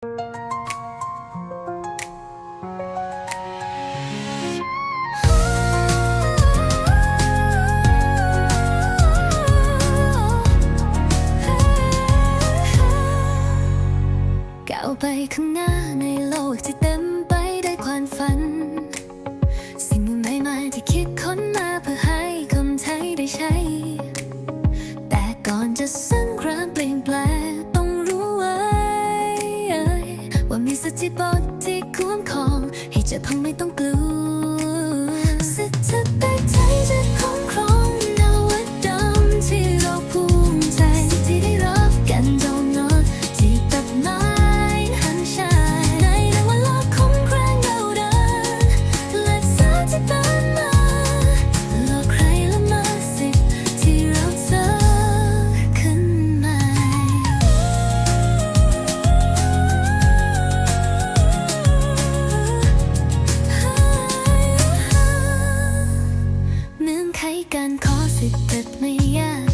กาไปข้างหน้าในโล สุดเธอไปใจ yeah.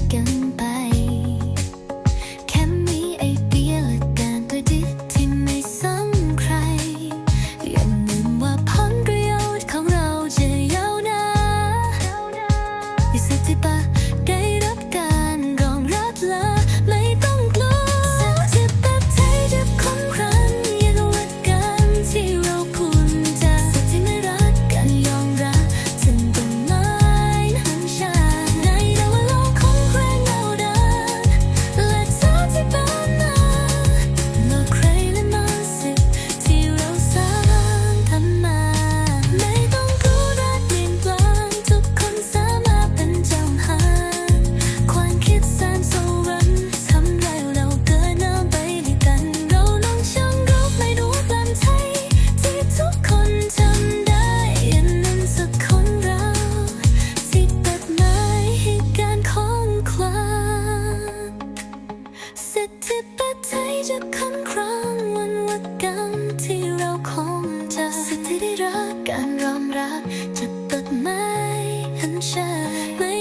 จะตัดไม้อันชาย